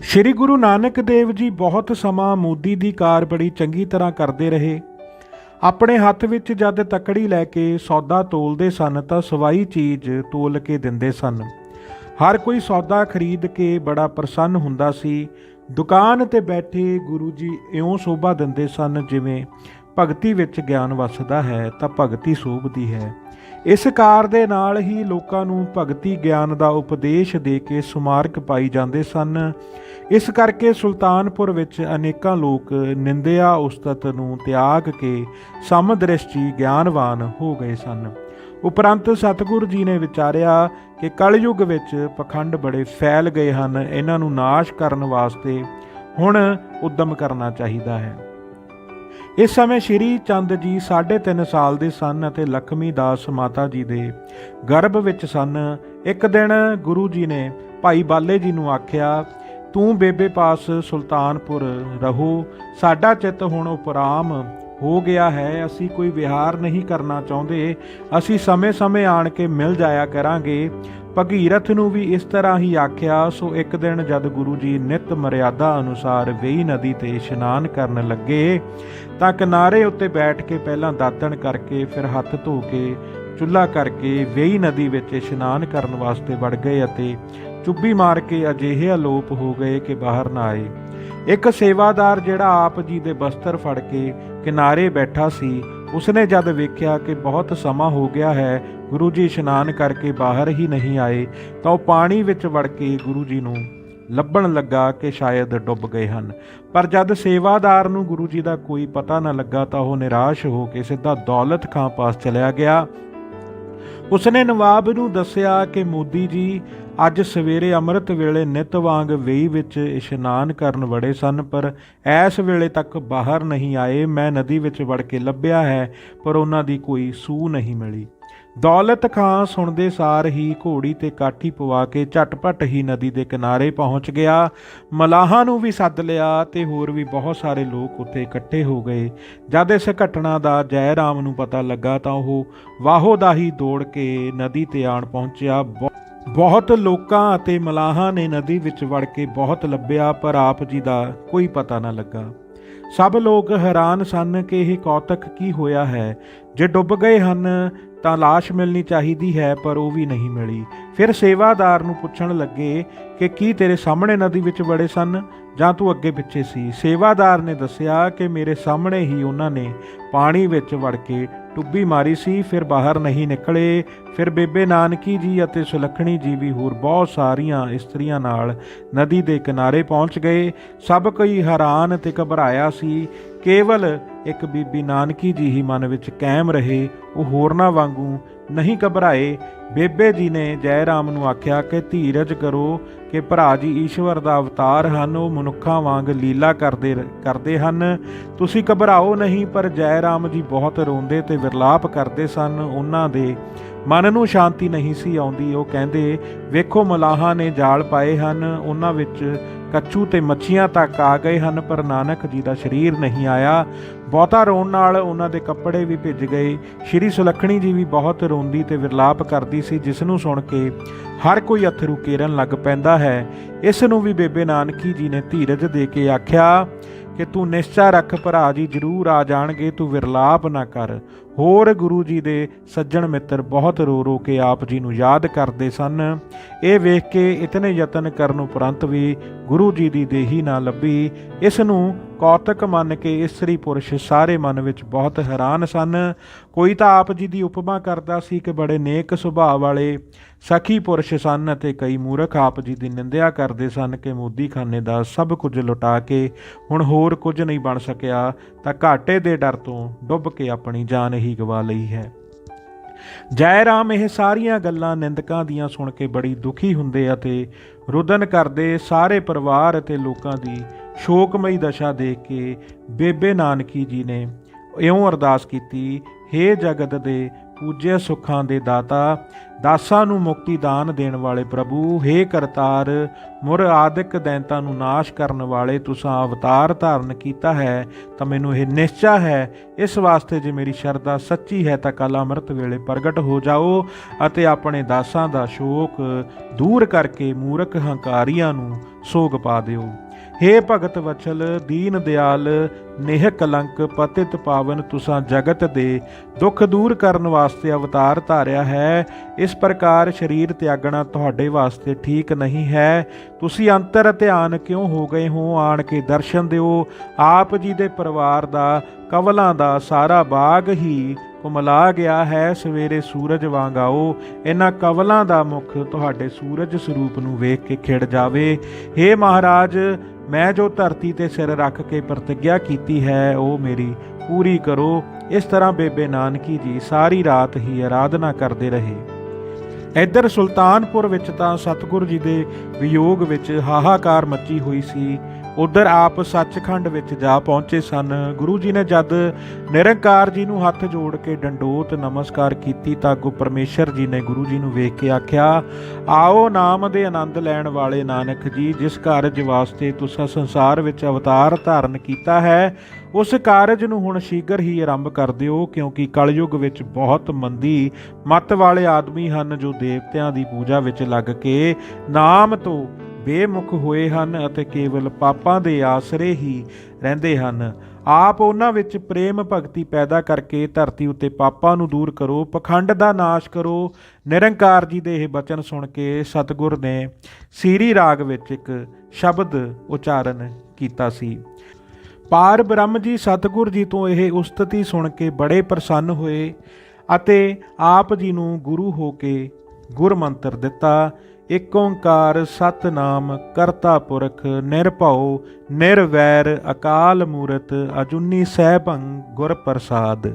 ਸ੍ਰੀ ਗੁਰੂ ਨਾਨਕ ਦੇਵ ਜੀ ਬਹੁਤ ਸਮਾਂ ਮੋਦੀ ਦੀ ਕਾਰ ਬੜੀ ਚੰਗੀ ਤਰ੍ਹਾਂ ਕਰਦੇ ਰਹੇ। ਆਪਣੇ ਹੱਥ ਵਿੱਚ ਜਦ ਤਕੜੀ ਲੈ ਕੇ ਸੌਦਾ ਤੋਲਦੇ ਸਨ ਤਾਂ ਸਵਾਈ ਚੀਜ਼ ਤੋਲ ਕੇ ਦਿੰਦੇ ਸਨ। ਹਰ ਕੋਈ ਸੌਦਾ ਖਰੀਦ ਕੇ ਬੜਾ ਪ੍ਰਸੰਨ ਹੁੰਦਾ ਸੀ। ਦੁਕਾਨ ਤੇ ਬੈਠੇ ਗੁਰੂ ਜੀ ਇਉਂ ਸੋਭਾ ਦਿੰਦੇ ਸਨ ਜਿਵੇਂ ਭਗਤੀ ਵਿੱਚ ਗਿਆਨ ਵਸਦਾ ਹੈ ਤਾਂ ਭਗਤੀ ਸੋਭਦੀ ਹੈ। ਇਸ ਕਾਰ ਦੇ ਨਾਲ ਹੀ ਲੋਕਾਂ ਨੂੰ ਭਗਤੀ ਗਿਆਨ ਦਾ ਉਪਦੇਸ਼ ਦੇ ਕੇ ਸੁਮਾਰਕ ਪਾਈ ਜਾਂਦੇ ਸਨ। ਇਸ ਕਰਕੇ ਸੁਲਤਾਨਪੁਰ ਵਿੱਚ ਅਨੇਕਾਂ ਲੋਕ ਨਿੰਦਿਆ, ਉਸਤਤ ਨੂੰ ਤਿਆਗ ਕੇ ਸਮਦ੍ਰਿਸ਼ਟੀ ਗਿਆਨਵਾਨ ਹੋ ਗਏ ਸਨ। ਉਪਰੰਤ ਸਤਿਗੁਰੂ ਜੀ ਨੇ ਵਿਚਾਰਿਆ ਕਿ ਕਲਯੁਗ ਵਿੱਚ ਪਖੰਡ ਬੜੇ ਫੈਲ ਗਏ ਹਨ। ਇਹਨਾਂ ਨੂੰ ਨਾਸ਼ ਕਰਨ ਵਾਸਤੇ ਹੁਣ ਉਦਮ ਕਰਨਾ ਚਾਹੀਦਾ ਹੈ। ਇਸ ਸਮੇਂ ਸ਼੍ਰੀ ਚੰਦ ਜੀ 3.5 ਸਾਲ ਦੇ ਸਨ ਅਤੇ ਲਖਮੀ ਦਾਸ ਮਾਤਾ ਜੀ ਦੇ ਗਰਭ ਵਿੱਚ ਸਨ। ਇੱਕ ਦਿਨ ਗੁਰੂ ਜੀ ਨੇ ਭਾਈ ਬਾਲੇ ਜੀ ਨੂੰ ਆਖਿਆ ਤੂੰ ਬੇਬੇ ਪਾਸ ਸੁਲਤਾਨਪੁਰ ਰਹੋ, ਸਾਡਾ ਚਿੱਤ ਹੁਣ ਉਪਰਾਮ ਹੋ ਗਿਆ ਹੈ, ਅਸੀਂ ਕੋਈ ਵਿਹਾਰ ਨਹੀਂ ਕਰਨਾ ਚਾਹੁੰਦੇ, ਅਸੀਂ ਸਮੇਂ-ਸਮੇਂ ਆਣ ਕੇ ਮਿਲ ਜਾਇਆ ਕਰਾਂਗੇ। ਭਗੀਰਥ ਨੂੰ ਵੀ ਇਸ ਤਰ੍ਹਾਂ ਹੀ ਆਖਿਆ, ਸੋ ਇੱਕ ਦਿਨ ਜਦ ਗੁਰੂ ਜੀ ਨਿਤ ਮਰਿਆਦਾ ਅਨੁਸਾਰ ਵੇਈ ਨਦੀ ਤੇ ਇਸ਼ਨਾਨ ਕਰਨ ਲੱਗੇ, ਤਾਂ ਕਿਨਾਰੇ ਉੱਤੇ ਬੈਠ ਕੇ ਪਹਿਲਾਂ ਦਾਤਣ ਕਰਕੇ, ਫਿਰ ਹੱਥ ਧੋ ਕੇ, ਚੁੱਲ੍ਹਾ ਕਰਕੇ ਵੇਈ ਨਦੀ ਵਿੱਚ ਇਸ਼ਨਾਨ ਕਰਨ ਵਾਸਤੇ ਵੜ ਗਏ ਅਤੇ ਚੁੱਭੀ ਮਾਰ ਕੇ ਅਜਿਹੇ ਅਲੋਪ ਹੋ ਗਏ ਕਿ ਬਾਹਰ ਨਾ ਆਏ। ਇੱਕ ਸੇਵਾਦਾਰ ਜਿਹੜਾ ਆਪ ਜੀ ਦੇ ਬਸਤਰ ਫੜ ਕੇ ਕਿਨਾਰੇ ਬੈਠਾ ਸੀ, ਉਸਨੇ ਜਦ ਵੇਖਿਆ ਕਿ ਬਹੁਤ ਸਮਾਂ ਹੋ ਗਿਆ ਹੈ, ਗੁਰੂ ਜੀ ਇਸ਼ਨਾਨ ਕਰਕੇ ਬਾਹਰ ਹੀ ਨਹੀਂ ਆਏ, ਤਾਂ ਉਹ ਪਾਣੀ ਵਿੱਚ ਵੜ ਕੇ ਗੁਰੂ ਜੀ ਨੂੰ ਲੱਭਣ ਲੱਗਾ ਕਿ ਸ਼ਾਇਦ ਡੁੱਬ ਗਏ ਹਨ। ਪਰ ਜਦ ਸੇਵਾਦਾਰ ਨੂੰ ਗੁਰੂ ਜੀ ਦਾ ਕੋਈ ਪਤਾ ਨਾ ਲੱਗਾ ਤਾਂ ਉਹ ਨਿਰਾਸ਼ ਹੋ ਕੇ ਸਿੱਧਾ ਦੌਲਤ ਖਾਂ ਪਾਸ ਚਲਿਆ ਗਿਆ। ਉਸਨੇ ਨਵਾਬ ਨੂੰ ਦੱਸਿਆ ਕਿ ਮੋਦੀ ਜੀ ਅੱਜ ਸਵੇਰੇ ਅੰਮ੍ਰਿਤ ਵੇਲੇ ਨਿਤ ਵਾਂਗ ਵੇਈ ਵਿੱਚ ਇਸ਼ਨਾਨ ਕਰਨ ਵੜੇ ਸਨ, ਪਰ ਐਸ ਵੇਲੇ ਤੱਕ ਬਾਹਰ ਨਹੀਂ ਆਏ। ਮੈਂ ਨਦੀ ਵਿੱਚ ਵੜ ਕੇ ਲੱਭਿਆ ਹੈ, ਪਰ ਉਹਨਾਂ ਦੀ ਕੋਈ ਸੂ ਨਹੀਂ ਮਿਲੀ। ਦੌਲਤ ਖਾਂ ਸੁਣਦੇ ਸਾਰ ਹੀ ਘੋੜੀ ਤੇ ਕਾਠੀ ਪਵਾ ਕੇ ਝਟਪਟ ਹੀ ਨਦੀ ਦੇ ਕਿਨਾਰੇ ਪਹੁੰਚ ਗਿਆ। ਮਲਾਹਾਂ ਨੂੰ ਵੀ ਸੱਦ ਲਿਆ ਤੇ ਹੋਰ ਵੀ ਬਹੁਤ ਸਾਰੇ ਲੋਕ ਉੱਥੇ ਇਕੱਠੇ ਹੋ ਗਏ। ਜਦ ਇਸ ਘਟਨਾ ਦਾ ਜੈ ਰਾਮ ਨੂੰ ਪਤਾ ਲੱਗਾ ਤਾਂ ਉਹ ਵਾਹੋ ਦਾ ਹੀ ਦੌੜ ਕੇ ਨਦੀ ਤੇ ਆਣ ਪਹੁੰਚਿਆ। ਬਹੁ- ਬਹੁਤ ਲੋਕਾਂ ਅਤੇ ਮਲਾਹਾਂ ਨੇ ਨਦੀ ਵਿੱਚ ਵੜ ਕੇ ਬਹੁਤ ਲੱਭਿਆ, ਪਰ ਆਪ ਜੀ ਦਾ ਕੋਈ ਪਤਾ ਨਾ ਲੱਗਾ। ਸਭ ਲੋਕ ਹੈਰਾਨ ਸਨ ਕਿ ਇਹ ਕੌਤਕ ਕੀ ਹੋਇਆ ਹੈ। ਜੇ ਡੁੱਬ ਗਏ ਹਨ ਤਾਂ ਲਾਸ਼ ਮਿਲਣੀ ਚਾਹੀਦੀ ਹੈ, ਪਰ ਉਹ ਵੀ ਨਹੀਂ ਮਿਲੀ। ਫਿਰ ਸੇਵਾਦਾਰ ਨੂੰ ਪੁੱਛਣ ਲੱਗੇ ਕਿ ਕੀ ਤੇਰੇ ਸਾਹਮਣੇ ਨਦੀ ਵਿੱਚ ਵੜੇ ਸਨ? ਜਾਂ ਤੂੰ ਅੱਗੇ ਪਿੱਛੇ ਸੀ? ਸੇਵਾਦਾਰ ਨੇ ਦੱਸਿਆ ਕਿ ਮੇਰੇ ਸਾਹਮਣੇ ਹੀ ਉਹਨਾਂ ਨੇ ਪਾਣੀ ਵਿੱਚ ਵੜ ਕੇ ਟੁੱਬੀ ਮਾਰੀ ਸੀ, ਫਿਰ ਬਾਹਰ ਨਹੀਂ ਨਿਕਲੇ। ਫਿਰ ਬੇਬੇ ਨਾਨਕੀ ਜੀ ਅਤੇ ਸੁਲੱਖਣੀ ਜੀ ਵੀ ਹੋਰ ਬਹੁਤ ਸਾਰੀਆਂ ਇਸਤਰੀਆਂ ਨਾਲ ਨਦੀ ਦੇ ਕਿਨਾਰੇ ਪਹੁੰਚ ਗਏ। ਸਭ ਕੋਈ ਹੈਰਾਨ ਤੇ ਘਬਰਾਇਆ ਸੀ ਕੇਵਲ ਇੱਕ ਬੀਬੀ ਨਾਨਕੀ ਜੀ ਹੀ ਮਨ ਵਿੱਚ ਕਾਇਮ ਰਹੇ, ਉਹ ਹੋਰਨਾਂ ਵਾਂਗੂ ਨਹੀਂ ਘਬਰਾਏ। ਬੇਬੇ ਜੀ ਨੇ ਜੈ ਰਾਮ ਨੂੰ ਆਖਿਆ ਕਿ ਧੀਰਜ ਕਰੋ ਕਿ ਭਰਾ ਜੀ ਈਸ਼ਵਰ ਦਾ ਅਵਤਾਰ ਹਨ, ਉਹ ਮਨੁੱਖਾਂ ਵਾਂਗ ਲੀਲਾ ਕਰਦੇ ਕਰਦੇ ਹਨ। ਤੁਸੀਂ ਘਬਰਾਓ ਨਹੀਂ, ਪਰ ਜੈ ਰਾਮ ਜੀ ਬਹੁਤ ਰੋਂਦੇ ਤੇ ਵਿਰਲਾਪ ਕਰਦੇ ਸਨ। ਉਹਨਾਂ ਦੇ ਮਨ ਨੂੰ ਸ਼ਾਂਤੀ ਨਹੀਂ ਸੀ ਆਉਂਦੀ, ਉਹ ਕਹਿੰਦੇ, ਵੇਖੋ ਮਲਾਹਾਂ ਨੇ ਜਾਲ ਪਾਏ ਹਨ, ਉਹਨਾਂ ਵਿੱਚ ਕੱਚੂ ਤੇ ਮੱਛੀਆਂ ਤੱਕ ਆ ਗਏ ਹਨ, ਪਰ ਨਾਨਕ ਜੀ ਦਾ ਸਰੀਰ ਨਹੀਂ ਆਇਆ। ਬਹੁਤਾ ਰੋਣ ਨਾਲ ਉਹਨਾਂ ਦੇ ਕੱਪੜੇ ਵੀ ਭਿੱਜ ਗਏ। ਸ਼੍ਰੀ ਸੁਲੱਖਣੀ ਜੀ ਵੀ ਬਹੁਤ ਰੋਂਦੀ ਤੇ ਵਿਰਲਾਪ ਕਰਦੀ ਸੀ, ਜਿਸ ਨੂੰ ਸੁਣ ਕੇ ਹਰ ਕੋਈ ਅਥਰੂ ਕੇਰਨ ਲੱਗ ਪੈਂਦਾ ਹੈ। ਇਸ ਨੂੰ ਵੀ ਬੇਬੇ ਨਾਨਕੀ ਜੀ ਨੇ ਧੀਰਜ ਦੇ ਕੇ ਆਖਿਆ ਕਿ ਤੂੰ ਨਿਸ਼ਚਾ ਰੱਖ ਭਰਾ ਜੀ, ਜ਼ਰੂਰ ਆ ਜਾਣਗੇ, ਤੂੰ ਵਿਰਲਾਪ ਨਾ ਕਰ। ਹੋਰ ਗੁਰੂ ਜੀ ਦੇ ਸੱਜਣ ਮਿੱਤਰ ਬਹੁਤ ਰੋ ਰੋ ਕੇ ਆਪ ਜੀ ਨੂੰ ਯਾਦ ਕਰਦੇ ਸਨ। ਇਹ ਵੇਖ ਕੇ ਇਤਨੇ ਯਤਨ ਕਰਨ ਉਪਰੰਤ ਵੀ ਗੁਰੂ ਜੀ ਦੀ ਦੇਹੀ ਨਾ ਲੱਭੀ। ਇਸ ਨੂੰ ਕੌਤਕ ਮੰਨ ਕੇ ਇਸਤਰੀ ਪੁਰਸ਼ ਸਾਰੇ ਮਨ ਵਿੱਚ ਬਹੁਤ ਹੈਰਾਨ ਸਨ। ਕੋਈ ਤਾਂ ਆਪ ਜੀ ਦੀ ਉਪਮਾ ਕਰਦਾ ਸੀ ਕਿ ਬੜੇ ਨੇਕ ਸੁਭਾਅ ਵਾਲੇ ਸਖੀ ਪੁਰਸ਼ ਸਨ ਅਤੇ ਕਈ ਮੂਰਖ ਆਪ ਜੀ ਦੀ ਨਿੰਦਿਆ ਕਰਦੇ ਸਨ ਕਿ ਮੋਦੀਖਾਨੇ ਦਾ ਸਭ ਕੁਝ ਲੁਟਾ ਕੇ ਹੁਣ ਹੋਰ ਕੁਝ ਨਹੀਂ ਬਣ ਸਕਿਆ ਤਾਂ ਘਾਟੇ ਦੇ ਡਰ ਤੋਂ ਡੁੱਬ ਕੇ ਆਪਣੀ ਜਾਨ ਹੀ ਗਵਾ ਲਈ ਹੈ। ਜੈ ਰਾਮ ਇਹ ਸਾਰੀਆਂ ਗੱਲਾਂ ਨਿੰਦਕਾਂ ਦੀਆਂ ਸੁਣ ਕੇ ਬੜੀ ਦੁਖੀ ਹੁੰਦੇ ਅਤੇ ਰੁਦਨ ਕਰਦੇ ਸਾਰੇ ਪਰਿਵਾਰ ਅਤੇ ਲੋਕਾਂ ਦੀ ਸ਼ੋਕਮਈ ਦਸ਼ਾ ਦੇਖ ਕੇ ਬੇਬੇ ਨਾਨਕੀ ਜੀ ਨੇ ਇਉਂ ਅਰਦਾਸ ਕੀਤੀ हे ਜਗਤ ਦੇ ਪੂਜੇ ਸੁੱਖਾਂ ਦੇ ਦਾਤਾ, ਦਾਸਾਂ ਨੂੰ ਮੁਕਤੀ ਦਾਨ ਦੇਣ ਵਾਲੇ ਪ੍ਰਭੂ हे ਕਰਤਾਰ, ਮੁਰ ਆਦਿਕ ਦੈਂਤਾਂ ਨੂੰ ਨਾਸ਼ ਕਰਨ ਵਾਲੇ ਤੁਸਾਂ ਅਵਤਾਰ ਧਾਰਨ ਕੀਤਾ ਹੈ, ਤਾਂ ਮੈਨੂੰ ਇਹ ਨਿਸ਼ਚਾ ਹੈ, ਇਸ ਵਾਸਤੇ ਜੇ ਮੇਰੀ ਸ਼ਰਧਾ ਸੱਚੀ ਹੈ, ਤਾਂ ਕੱਲ ਅੰਮ੍ਰਿਤ ਵੇਲੇ ਪ੍ਰਗਟ ਹੋ ਜਾਓ ਅਤੇ ਆਪਣੇ ਦਾਸਾਂ ਦਾ ਸ਼ੋਕ ਦੂਰ ਕਰਕੇ ਮੂਰਖ ਹੰਕਾਰੀਆਂ ਨੂੰ ਸੋਗ ਪਾ ਦਿਓ। ਹੇ ਭਗਤ ਵਚਲ, ਦੀਨ ਦਿਆਲ, ਨੇਹ ਕਲੰਕ, ਪਤਿਤ ਪਾਵਨ ਤੁਸਾਂ ਜਗਤ ਦੇ, ਦੁੱਖ ਦੂਰ ਕਰਨ ਵਾਸਤੇ ਅਵਤਾਰ ਧਾਰਿਆ ਹੈ। ਇਸ ਪ੍ਰਕਾਰ ਸਰੀਰ ਤਿਆਗਣਾ ਤੁਹਾਡੇ ਵਾਸਤੇ ਠੀਕ ਨਹੀਂ ਹੈ। ਤੁਸੀਂ ਅੰਤਰ ਧਿਆਨ ਕਿਉਂ ਹੋ ਗਏ ਹੋ? ਆਣ ਕੇ ਦਰਸ਼ਨ ਦਿਓ। ਆਪ ਜੀ ਦੇ ਪਰਿਵਾਰ ਦਾ, ਕਵਲਾਂ ਦਾ ਸਾਰਾ ਬਾਗ ਹੀ ਕੁਮਲਾ ਗਿਆ ਹੈ। ਸਵੇਰੇ ਸੂਰਜ ਵਾਂਗ ਆਓ। ਇਹਨਾਂ ਕਵਲਾਂ ਦਾ ਮੁਖ ਤੁਹਾਡੇ ਸੂਰਜ ਸਰੂਪ ਨੂੰ ਵੇਖ ਕੇ ਖਿੜ ਜਾਵੇ। हे ਮਹਾਰਾਜ ਮੈਂ ਜੋ ਧਰਤੀ ਤੇ ਸਿਰ ਰੱਖ ਕੇ ਪ੍ਰਤਿਗਿਆ ਕੀਤੀ ਹੈ, ਉਹ ਮੇਰੀ ਪੂਰੀ ਕਰੋ। ਇਸ ਤਰ੍ਹਾਂ ਬੇਬੇ ਨਾਨਕੀ ਜੀ ਸਾਰੀ ਰਾਤ ਹੀ ਆਰਾਧਨਾ ਕਰਦੇ ਰਹੇ। ਇੱਧਰ ਸੁਲਤਾਨਪੁਰ ਵਿੱਚ ਤਾਂ ਸਤਿਗੁਰੂ ਜੀ ਦੇ ਵਿਯੋਗ ਵਿੱਚ ਹਾਹਾਕਾਰ ਮੱਚੀ ਹੋਈ ਸੀ। ਉਧਰ ਆਪ ਸੱਚਖੰਡ ਵਿੱਚ ਜਾ ਪਹੁੰਚੇ ਸਨ। ਗੁਰੂ ਜੀ ਨੇ ਜਦ ਨਿਰੰਕਾਰ ਜੀ ਨੂੰ ਹੱਥ ਜੋੜ ਕੇ ਡੰਡੋਤ ਨਮਸਕਾਰ ਕੀਤੀ ਤਾਂ ਗੁਰ ਪਰਮੇਸ਼ਰ ਜੀ ਨੇ ਗੁਰੂ ਜੀ ਨੂੰ ਵੇਖ ਕੇ ਆਖਿਆ, ਆਓ ਨਾਮ ਦੇ ਆਨੰਦ ਲੈਣ ਵਾਲੇ ਨਾਨਕ ਜੀ, ਜਿਸ ਕਾਰਜ ਵਾਸਤੇ ਤੁਸੀਂ ਸੰਸਾਰ ਵਿੱਚ ਅਵਤਾਰ ਧਾਰਨ ਕੀਤਾ ਹੈ, ਉਸ ਕਾਰਜ ਨੂੰ ਹੁਣ ਸ਼ੀਘਰ ਹੀ ਆਰੰਭ ਕਰ ਦਿਓ, ਕਿਉਂਕਿ ਕਲਯੁਗ ਵਿੱਚ ਬਹੁਤ ਮੰਦੀ ਮਤ ਵਾਲੇ ਆਦਮੀ ਹਨ ਜੋ ਦੇਵਤਿਆਂ ਦੀ ਪੂਜਾ ਵਿੱਚ ਲੱਗ ਕੇ ਨਾਮ ਤੋਂ ਬੇਮੁਖ ਹੋਏ ਹਨ ਅਤੇ ਕੇਵਲ ਪਾਪਾਂ ਦੇ ਆਸਰੇ ਹੀ ਰਹਿੰਦੇ ਹਨ। ਆਪ ਉਹਨਾਂ ਵਿੱਚ ਪ੍ਰੇਮ ਭਗਤੀ ਪੈਦਾ ਕਰਕੇ ਧਰਤੀ ਉੱਤੇ ਪਾਪਾਂ ਨੂੰ ਦੂਰ ਕਰੋ, ਪਖੰਡ ਦਾ ਨਾਸ਼ ਕਰੋ। ਨਿਰੰਕਾਰ ਜੀ ਦੇ ਇਹ ਬਚਨ ਸੁਣ ਕੇ ਸਤਿਗੁਰ ਨੇ ਸੀਰੀ ਰਾਗ ਵਿੱਚ ਇੱਕ ਸ਼ਬਦ ਉਚਾਰਨ ਕੀਤਾ ਸੀ। ਪਾਰ ਬ੍ਰਹਮ ਜੀ, ਸਤਿਗੁਰ ਜੀ ਤੋਂ ਇਹ ਉਸਤਤੀ ਸੁਣ ਕੇ ਬੜੇ ਪ੍ਰਸੰਨ ਹੋਏ ਅਤੇ ਆਪ ਜੀ ਨੂੰ ਗੁਰੂ ਹੋ ਕੇ ਗੁਰ ਮੰਤਰ ਦਿੱਤਾ। ਏਕ ਓੰਕਾਰ ਸਤਨਾਮ ਕਰਤਾ ਪੁਰਖ ਨਿਰਭਉ, ਨਿਰਵੈਰ ਅਕਾਲ ਮੂਰਤ ਅਜੁਨੀ ਸਹਿਭੰ ਗੁਰ ਪ੍ਰਸਾਦ।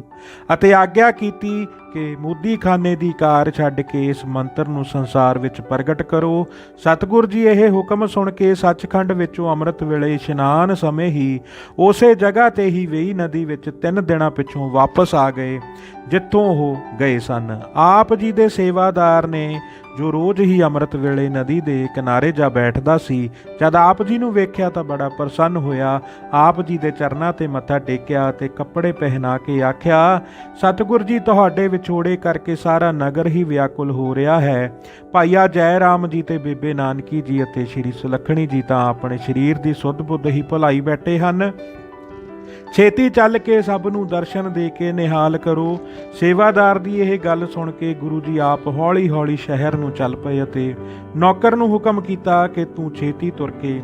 ਅਤੇ ਆਗਿਆ ਕੀਤੀ ਕਿ ਮੋਦੀ ਖਾਨੇ ਦੀ ਕਾਰ ਛੱਡ ਕੇ ਇਸ ਮੰਤਰ ਨੂੰ ਸੰਸਾਰ ਵਿੱਚ ਪ੍ਰਗਟ ਕਰੋ। ਸਤਿਗੁਰ ਜੀ ਇਹ ਹੁਕਮ ਸੁਣ ਕੇ ਸੱਚਖੰਡ ਵਿੱਚੋਂ ਅੰਮ੍ਰਿਤ ਵੇਲੇ ਇਸ਼ਨਾਨ ਸਮੇਂ ਹੀ ਉਸੇ ਜਗ੍ਹਾ ਤੇ ਹੀ ਵੇਈ ਨਦੀ ਵਿੱਚ ਤਿੰਨ ਦਿਨਾਂ ਪਿੱਛੋਂ ਵਾਪਸ ਆ ਗਏ, ਜਿੱਥੋਂ ਉਹ ਗਏ ਸਨ। ਆਪ ਜੀ ਦੇ ਸੇਵਾਦਾਰ ਨੇ ਜੋ ਰੋਜ਼ ਹੀ ਅੰਮ੍ਰਿਤ ਵੇਲੇ ਨਦੀ ਦੇ ਕਿਨਾਰੇ ਜਾ ਬੈਠਦਾ ਸੀ, ਜਦ ਆਪ ਜੀ ਨੂੰ ਵੇਖਿਆ ਤਾਂ ਬੜਾ ਪ੍ਰਸੰਨ ਹੋਇਆ। ਆਪ ਜੀ ਦੇ ਚਰਨਾਂ ਤੇ ਮੱਥਾ ਟੇਕਿਆ ਤੇ ਕੱਪੜੇ ਪਹਿਨਾ ਕੇ ਆਖਿਆ, ਸਤਿਗੁਰ ਜੀ, ਤੁਹਾਡੇ ਵਿਛੋੜੇ ਕਰਕੇ ਸਾਰਾ ਨਗਰ ਹੀ ਵਿਆਕੁਲ ਹੋ ਰਿਹਾ ਹੈ। ਭਾਈਆ, ਜੈ ਰਾਮ ਜੀ ਤੇ ਬੇਬੇ ਨਾਨਕੀ ਜੀ ਅਤੇ ਸ਼੍ਰੀ ਸੁਲੱਖਣੀ ਜੀ ਤਾਂ ਆਪਣੇ ਸਰੀਰ ਦੀ ਸੁੱਧ ਬੁੱਧ ਹੀ ਭੁਲਾਈ ਬੈਠੇ ਹਨ। ਛੇਤੀ ਚੱਲ ਕੇ ਸਭ ਨੂੰ ਦਰਸ਼ਨ ਦੇ ਕੇ ਨਿਹਾਲ ਕਰੋ। ਸੇਵਾਦਾਰ ਦੀ ਇਹ ਗੱਲ ਸੁਣ ਕੇ ਗੁਰੂ ਜੀ ਆਪ ਹੌਲੀ-ਹੌਲੀ ਸ਼ਹਿਰ ਨੂੰ ਚੱਲ ਪਏ ਅਤੇ ਨੌਕਰ ਨੂੰ ਹੁਕਮ ਕੀਤਾ ਕਿ ਤੂੰ ਛੇਤੀ ਤੁਰ ਕੇ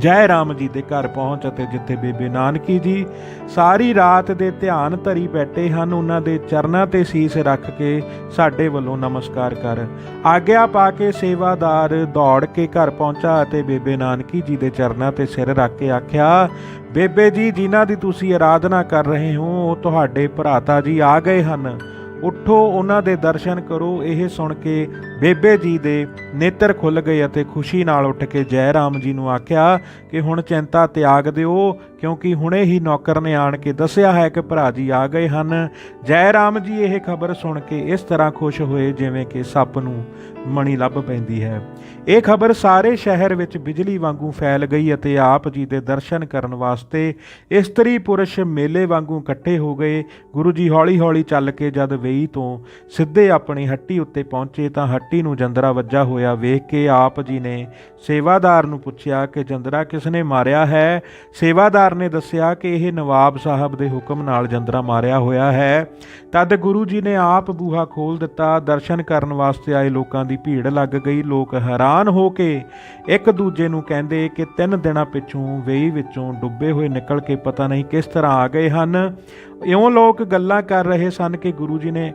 ਜੈ ਰਾਮ ਜੀ ਦੇ ਘਰ ਪਹੁੰਚ ਅਤੇ ਜਿੱਥੇ ਬੇਬੇ ਨਾਨਕੀ ਜੀ ਸਾਰੀ ਰਾਤ ਦੇ ਧਿਆਨ ਧਰੀ ਬੈਠੇ ਹਨ, ਉਹਨਾਂ ਦੇ ਚਰਨਾਂ ਤੇ ਸੀਸ ਰੱਖ ਕੇ ਸਾਡੇ ਵੱਲੋਂ ਨਮਸਕਾਰ ਕਰ। ਆਗਿਆ ਪਾ ਕੇ ਸੇਵਾਦਾਰ ਦੌੜ ਕੇ ਘਰ ਪਹੁੰਚਾ ਅਤੇ ਬੇਬੇ ਨਾਨਕੀ ਜੀ ਦੇ ਚਰਨਾਂ ਤੇ ਸਿਰ ਰੱਖ ਕੇ ਆਖਿਆ, ਬੇਬੇ ਜੀ, ਜਿਨ੍ਹਾਂ ਦੀ ਤੁਸੀਂ ਆਰਾਧਨਾ ਕਰ ਰਹੇ ਹੋ, ਉਹ ਤੁਹਾਡੇ ਭਰਾਤਾ ਜੀ ਆ ਗਏ ਹਨ। ਉੱਠੋ, ਉਹਨਾਂ ਦੇ ਦਰਸ਼ਨ ਕਰੋ। ਇਹ ਸੁਣ ਕੇ ਬੇਬੇ ਜੀ ਦੇ ਨੇਤਰ ਖੁੱਲ ਗਏ ਅਤੇ ਖੁਸ਼ੀ ਨਾਲ ਉੱਠ ਕੇ ਜੈ ਰਾਮ ਜੀ ਨੂੰ ਆਖਿਆ ਕਿ ਹੁਣ ਚਿੰਤਾ ਤਿਆਗ ਦਿਓ, ਕਿਉਂਕਿ ਹੁਣੇ ਹੀ ਨੌਕਰ ਨੇ ਆਣ ਕੇ ਦੱਸਿਆ ਹੈ ਕਿ ਭਰਾ ਜੀ ਆ ਗਏ ਹਨ। ਜੈ ਰਾਮ ਜੀ, ਇਹ ਖਬਰ ਸੁਣ ਕੇ ਇਸ ਤਰ੍ਹਾਂ ਖੁਸ਼ ਹੋਏ ਜਿਵੇਂ ਕਿ ਸੱਪ ਨੂੰ ਮਣੀ ਲੱਭ ਪੈਂਦੀ ਹੈ। ਇਹ ਖਬਰ ਸਾਰੇ ਸ਼ਹਿਰ ਵਿੱਚ ਬਿਜਲੀ ਵਾਂਗੂ ਫੈਲ ਗਈ ਅਤੇ ਆਪ ਜੀ ਦੇ ਦਰਸ਼ਨ ਕਰਨ ਵਾਸਤੇ ਇਸਤਰੀ ਪੁਰਸ਼ ਮੇਲੇ ਵਾਂਗੂ ਇਕੱਠੇ ਹੋ ਗਏ। ਗੁਰੂ ਜੀ ਹੌਲੀ-ਹੌਲੀ ਚੱਲ ਕੇ ਜਦ ਵੇਈ ਤੋਂ ਸਿੱਧੇ ਆਪਣੀ ਹੱਟੀ ਉੱਤੇ ਪਹੁੰਚੇ ਤਾਂ ਹੱਟੀ ਨੂੰ ਜੰਦਰਾ ਵੱਜਾ ਹੋਇਆ ਵੇਖ ਕੇ ਆਪ ਜੀ ਨੇ ਸੇਵਾਦਾਰ ਨੂੰ ਪੁੱਛਿਆ ਕਿ ਜੰਦਰਾ ਕਿਸ ਨੇ ਮਾਰਿਆ ਹੈ? ਸੇਵਾਦਾਰ ਨੇ ਦੱਸਿਆ ਕਿ ਇਹ ਨਵਾਬ ਸਾਹਿਬ ਦੇ ਹੁਕਮ ਨਾਲ ਜੰਦਰਾ ਮਾਰਿਆ ਹੋਇਆ ਹੈ। ਤਦ ਗੁਰੂ ਜੀ ਨੇ ਆਪ ਬੂਹਾ ਖੋਲ ਦਿੱਤਾ। ਦਰਸ਼ਨ ਕਰਨ ਵਾਸਤੇ ਆਏ ਲੋਕਾਂ ਦੀ ਭੀੜ ਲੱਗ ਗਈ। ਲੋਕ ਹੈਰਾਨ ਹੋ ਕੇ ਇੱਕ ਦੂਜੇ ਨੂੰ ਕਹਿੰਦੇ ਕਿ ਤਿੰਨ ਦਿਨਾਂ ਪਿੱਛੋਂ ਵੇਈ ਵਿੱਚੋਂ ਡੁੱਬੇ ਹੋਏ ਨਿਕਲ ਕੇ ਪਤਾ ਨਹੀਂ ਕਿਸ ਤਰ੍ਹਾਂ ਆ ਗਏ ਹਨ। ਇਉਂ ਲੋਕ ਗੱਲਾਂ ਕਰ ਰਹੇ ਸਨ ਕਿ ਗੁਰੂ ਜੀ ਨੇ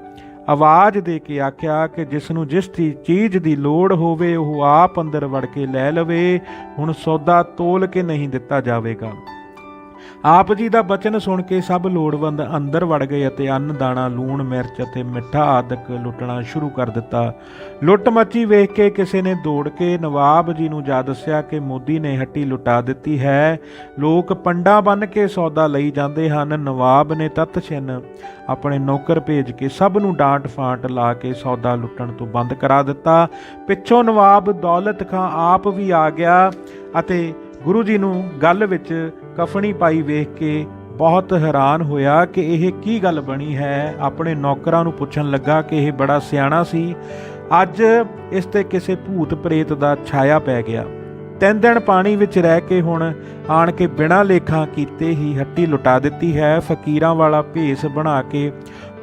ਆਵਾਜ਼ ਦੇ ਕੇ ਆਖਿਆ ਕਿ ਜਿਸ ਨੂੰ ਜਿਸ ਦੀ ਚੀਜ਼ ਦੀ ਲੋੜ ਹੋਵੇ ਉਹ ਆਪ ਅੰਦਰ ਵੜ ਕੇ ਲੈ ਲਵੇ, ਹੁਣ ਸੌਦਾ ਤੋਲ ਕੇ ਨਹੀਂ ਦਿੱਤਾ ਜਾਵੇਗਾ। ਆਪ ਜੀ ਦਾ ਬਚਨ ਸੁਣ ਕੇ ਸਭ ਲੋੜਵੰਦ ਅੰਦਰ ਵੜ ਗਏ ਅਤੇ ਅੰਨ, ਦਾਣਾ, ਲੂਣ, ਮਿਰਚ ਅਤੇ ਮਿੱਠਾ ਆਦਿਕ ਲੁੱਟਣਾ ਸ਼ੁਰੂ ਕਰ ਦਿੱਤਾ। ਲੁੱਟ ਮੱਚੀ ਵੇਖ ਕੇ ਕਿਸੇ ਨੇ ਦੌੜ ਕੇ ਨਵਾਬ ਜੀ ਨੂੰ ਜਾ ਦੱਸਿਆ ਕਿ ਮੋਦੀ ਨੇ ਹੱਟੀ ਲੁਟਾ ਦਿੱਤੀ ਹੈ। ਲੋਕ ਪੰਡਾ ਬੰਨ ਕੇ ਸੌਦਾ ਲਈ ਜਾਂਦੇ ਹਨ। ਨਵਾਬ ਨੇ ਤਤਛਿਨ ਆਪਣੇ ਨੌਕਰ ਭੇਜ ਕੇ ਸਭ ਨੂੰ ਡਾਂਟ ਫਾਂਟ ਲਾ ਕੇ ਸੌਦਾ ਲੁੱਟਣ ਤੋਂ ਬੰਦ ਕਰਾ ਦਿੱਤਾ। ਪਿੱਛੋਂ ਨਵਾਬ ਦੌਲਤ ਖਾਂ ਆਪ ਵੀ ਆ ਗਿਆ ਅਤੇ ਗੁਰੂ ਜੀ ਨੂੰ ਗੱਲ ਵਿੱਚ ਕਫਣੀ ਪਾਈ ਵੇਖ ਕੇ ਬਹੁਤ ਹੈਰਾਨ ਹੋਇਆ ਕਿ ਇਹ ਕੀ ਗੱਲ ਬਣੀ ਹੈ। ਆਪਣੇ ਨੌਕਰਾਂ ਨੂੰ ਪੁੱਛਣ ਲੱਗਾ ਕਿ ਇਹ ਬੜਾ ਸਿਆਣਾ ਸੀ। ਅੱਜ ਇਸ ਤੇ ਕਿਸੇ ਭੂਤ ਪ੍ਰੇਤ ਦਾ ਛਾਇਆ ਪੈ ਗਿਆ। ਤਿੰਨ ਦਿਨ ਪਾਣੀ ਵਿੱਚ ਰਹਿ ਕੇ ਹੁਣ ਆਣ ਕੇ ਬਿਨਾਂ ਲੇਖਾਂ ਕੀਤੇ ਹੀ ਹੱਟੀ ਲੁਟਾ ਦਿੱਤੀ ਹੈ। ਫਕੀਰਾਂ ਵਾਲਾ ਭੇਸ ਬਣਾ ਕੇ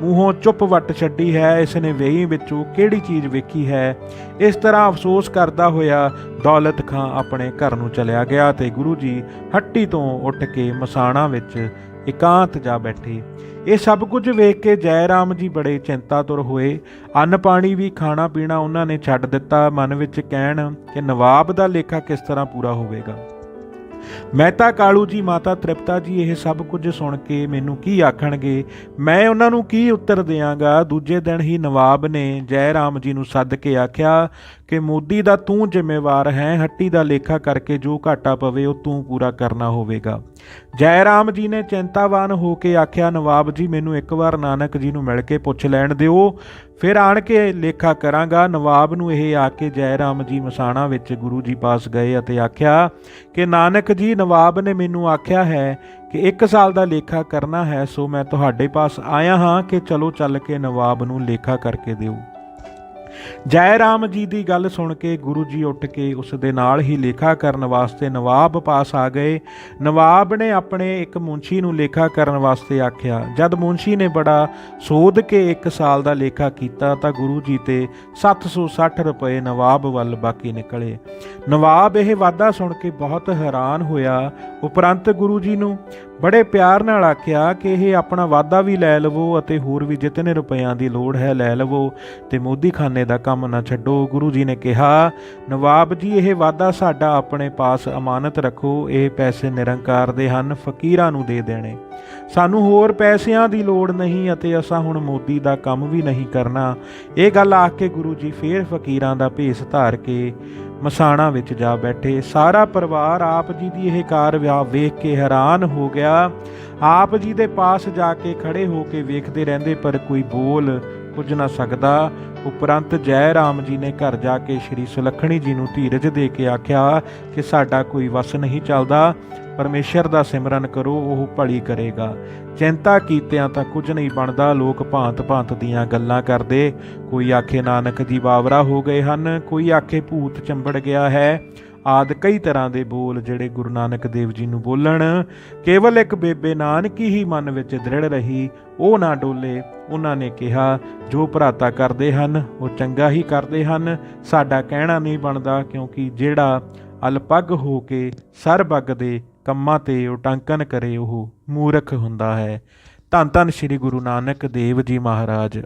ਮੂੰਹੋਂ ਚੁੱਪ ਵੱਟ ਛੱਡੀ ਹੈ ਇਸ ਨੇ ਵੇਹੀ ਵਿੱਚੋਂ ਕਿਹੜੀ ਚੀਜ਼ ਵੇਖੀ ਹੈ? ਇਸ ਤਰ੍ਹਾਂ ਅਫਸੋਸ ਕਰਦਾ ਹੋਇਆ ਦੌਲਤ ਖਾਂ ਆਪਣੇ ਘਰ ਨੂੰ ਚਲਿਆ ਗਿਆ ਤੇ ਗੁਰੂ ਜੀ ਹੱਟੀ ਤੋਂ ਉੱਠ ਕੇ ਮਸਾਣਾ ਵਿੱਚ ਇਕਾਂਤ ਜਾ ਬੈਠੇ। ਇਹ ਸਭ ਕੁਝ ਵੇਖ ਕੇ ਜੈ ਰਾਮ ਜੀ ਬੜੇ ਚਿੰਤਾਤੁਰ ਹੋਏ। ਅੰਨ ਪਾਣੀ ਵੀ ਖਾਣਾ ਪੀਣਾ ਉਹਨਾਂ ਨੇ ਛੱਡ ਦਿੱਤਾ। ਮਨ ਵਿੱਚ ਕਹਿਣ ਕਿ ਨਵਾਬ ਦਾ ਲੇਖਾ ਕਿਸ ਤਰ੍ਹਾਂ ਪੂਰਾ ਹੋਵੇਗਾ? ਮਹਿਤਾ ਕਾਲੂ ਜੀ, ਮਾਤਾ ਤ੍ਰਿਪਤਾ ਜੀ, ਇਹ ਸਭ ਕੁਝ ਸੁਣ ਕੇ ਮੈਨੂੰ ਕੀ ਆਖਣਗੇ? ਮੈਂ ਉਹਨਾਂ ਨੂੰ ਕੀ ਉੱਤਰ ਦਿਆਂਗਾ? ਦੂਜੇ ਦਿਨ ਹੀ ਨਵਾਬ ਨੇ ਜੈ ਰਾਮ ਜੀ ਨੂੰ ਸੱਦ ਕੇ ਆਖਿਆ ਕਿ ਮੋਦੀ ਦਾ ਤੂੰ ਜ਼ਿੰਮੇਵਾਰ ਹੈ, ਹੱਟੀ ਦਾ ਲੇਖਾ ਕਰਕੇ ਜੋ ਘਾਟਾ ਪਵੇ, ਉਹ ਤੂੰ ਪੂਰਾ ਕਰਨਾ ਹੋਵੇਗਾ। ਜੈ ਰਾਮ ਜੀ ਨੇ ਚਿੰਤਾਵਾਨ ਹੋ ਕੇ ਆਖਿਆ, ਨਵਾਬ ਜੀ, ਮੈਨੂੰ ਇੱਕ ਵਾਰ ਨਾਨਕ ਜੀ ਨੂੰ ਮਿਲ ਕੇ ਪੁੱਛ ਲੈਣ ਦਿਓ। ਫਿਰ ਆਣ ਕੇ ਲੇਖਾ ਕਰਾਂਗਾ। ਨਵਾਬ ਨੂੰ ਇਹ ਆ ਕੇ ਜੈ ਰਾਮ ਜੀ ਮਸਾਣਾ ਵਿੱਚ ਗੁਰੂ ਜੀ ਪਾਸ ਗਏ ਅਤੇ ਆਖਿਆ ਕਿ ਨਾਨਕ ਜੀ, ਨਵਾਬ ਨੇ ਮੈਨੂੰ ਆਖਿਆ ਹੈ ਕਿ ਇੱਕ ਸਾਲ ਦਾ ਲੇਖਾ ਕਰਨਾ ਹੈ, ਸੋ ਮੈਂ ਤੁਹਾਡੇ ਪਾਸ ਆਇਆ ਹਾਂ ਕਿ ਚਲੋ ਚੱਲ ਕੇ ਨਵਾਬ ਨੂੰ ਲੇਖਾ ਕਰਕੇ ਦਿਓ। ਜੈ ਰਾਮ ਜੀ ਦੀ ਗੱਲ ਸੁਣ ਕੇ ਗੁਰੂ ਜੀ ਉੱਠ ਕੇ ਉਸ ਦੇ ਨਾਲ ਹੀ ਲੇਖਾ ਕਰਨ ਵਾਸਤੇ ਨਵਾਬ ਪਾਸ ਆ ਗਏ। ਨਵਾਬ ਨੇ ਆਪਣੇ ਇੱਕ ਮੁੰਸ਼ੀ ਨੂੰ ਲੇਖਾ ਕਰਨ ਵਾਸਤੇ ਆਖਿਆ। ਜਦ ਮੁੰਸ਼ੀ ਨੇ ਬੜਾ ਸੋਧ ਕੇ ਇੱਕ ਸਾਲ ਦਾ ਲੇਖਾ ਕੀਤਾ ਤਾਂ ਗੁਰੂ ਜੀ ਤੇ 760 ਰੁਪਏ ਨਵਾਬ ਵੱਲ ਬਾਕੀ ਨਿਕਲੇ। ਨਵਾਬ ਇਹ ਵਾਅਦਾ ਸੁਣ ਕੇ ਬਹੁਤ ਹੈਰਾਨ ਹੋਇਆ। ਉਪਰੰਤ ਗੁਰੂ ਜੀ ਨੂੰ ਬੜੇ ਪਿਆਰ ਨਾਲ ਆਖਿਆ ਕਿ ਇਹ ਆਪਣਾ ਵਾਅਦਾ ਵੀ ਲੈ ਲਵੋ ਅਤੇ ਹੋਰ ਵੀ ਜਿਤਨੇ ਰੁਪਈਆਂ ਦੀ ਲੋੜ ਹੈ ਲੈ ਲਵੋ ਤੇ ਮੋਦੀਖਾਨੇ ਦਾ ਕੰਮ ਨਾ ਛੱਡੋ। ਗੁਰੂ ਜੀ ਨੇ ਕਿਹਾ, ਨਵਾਬ ਜੀ, ਇਹ ਵਾਅਦਾ ਸਾਡਾ ਆਪਣੇ ਪਾਸ ਅਮਾਨਤ ਰੱਖੋ, ਇਹ ਪੈਸੇ ਨਿਰੰਕਾਰ ਦੇ ਹਨ, ਫਕੀਰਾਂ ਨੂੰ ਦੇ ਦੇਣੇ। ਸਾਨੂੰ ਹੋਰ ਪੈਸਿਆਂ ਦੀ ਲੋੜ ਨਹੀਂ ਅਤੇ ਅਸਾਂ ਹੁਣ ਮੋਦੀ ਦਾ ਕੰਮ ਵੀ ਨਹੀਂ ਕਰਨਾ। ਇਹ ਗੱਲ ਆਖ ਕੇ ਗੁਰੂ ਜੀ ਫੇਰ ਫਕੀਰਾਂ ਦਾ ਭੇਸ ਧਾਰ ਕੇ ਮਸਾਣਾ ਵਿੱਚ ਜਾ ਬੈਠੇ। ਸਾਰਾ ਪਰਿਵਾਰ ਆਪ ਜੀ ਦੀ ਇਹ ਕਾਰ ਵਿਆਹ ਵੇਖ ਕੇ ਹੈਰਾਨ ਹੋ ਗਿਆ। ਆਪ ਜੀ ਦੇ ਪਾਸ ਜਾ ਕੇ ਖੜੇ ਹੋ ਕੇ ਵੇਖਦੇ ਰਹਿੰਦੇ, ਪਰ ਕੋਈ ਬੋਲ ਕੁਝ ਨਾ ਸਕਦਾ। ਉਪਰੰਤ ਜੈ ਰਾਮ ਜੀ ਨੇ ਘਰ ਜਾ ਕੇ ਸ਼੍ਰੀ ਸੁਲੱਖਣੀ ਜੀ ਨੂੰ ਧੀਰਜ ਦੇ ਕੇ ਆਖਿਆ ਕਿ ਸਾਡਾ ਕੋਈ ਵਸ ਨਹੀਂ ਚੱਲਦਾ। ਪਰਮੇਸ਼ਰ ਦਾ ਸਿਮਰਨ ਕਰੋ, ਉਹ ਭਲੀ ਕਰੇਗਾ। ਚਿੰਤਾ ਕੀਤਿਆਂ ਤਾਂ ਕੁਝ ਨਹੀਂ ਬਣਦਾ, ਲੋਕ ਭਾਂਤ-ਭਾਂਤ ਦੀਆਂ ਗੱਲਾਂ ਕਰਦੇ। ਕੋਈ ਆਖੇ ਨਾਨਕ ਜੀ ਬਾਵਰਾ ਹੋ ਗਏ ਹਨ, ਕੋਈ ਆਖੇ ਭੂਤ ਚੰਬੜ ਗਿਆ ਹੈ। ਆਦ ਕਈ ਤਰ੍ਹਾਂ ਦੇ ਬੋਲ ਜਿਹੜੇ ਗੁਰੂ ਨਾਨਕ ਦੇਵ ਜੀ ਨੂੰ ਬੋਲਣ। ਕੇਵਲ ਇੱਕ ਬੇਬੇ ਨਾਨਕੀ ਹੀ ਮਨ ਵਿੱਚ ਦ੍ਰਿੜ ਰਹੀ, ਉਹ ਨਾ ਡੋਲੇ, ਉਹਨਾਂ ਨੇ ਕਿਹਾ, ਜੋ ਭਰਾਤਾ ਕਰਦੇ ਹਨ, ਉਹ ਚੰਗਾ ਹੀ ਕਰਦੇ ਹਨ। ਸਾਡਾ ਕਹਿਣਾ ਨਹੀਂ ਬਣਦਾ, ਕਿਉਂਕਿ ਜਿਹੜਾ ਅਲਪੱਗ ਹੋ ਕੇ ਸਰਬੱਗ ਦੇ ਕੰਮਾਂ ਤੇ ਉਟੰਕਨ ਕਰੇ ਉਹ ਮੂਰਖ ਹੁੰਦਾ ਹੈ। ਧੰਨ ਧੰਨ ਸ੍ਰੀ ਗੁਰੂ ਨਾਨਕ ਦੇਵ ਜੀ ਮਹਾਰਾਜ।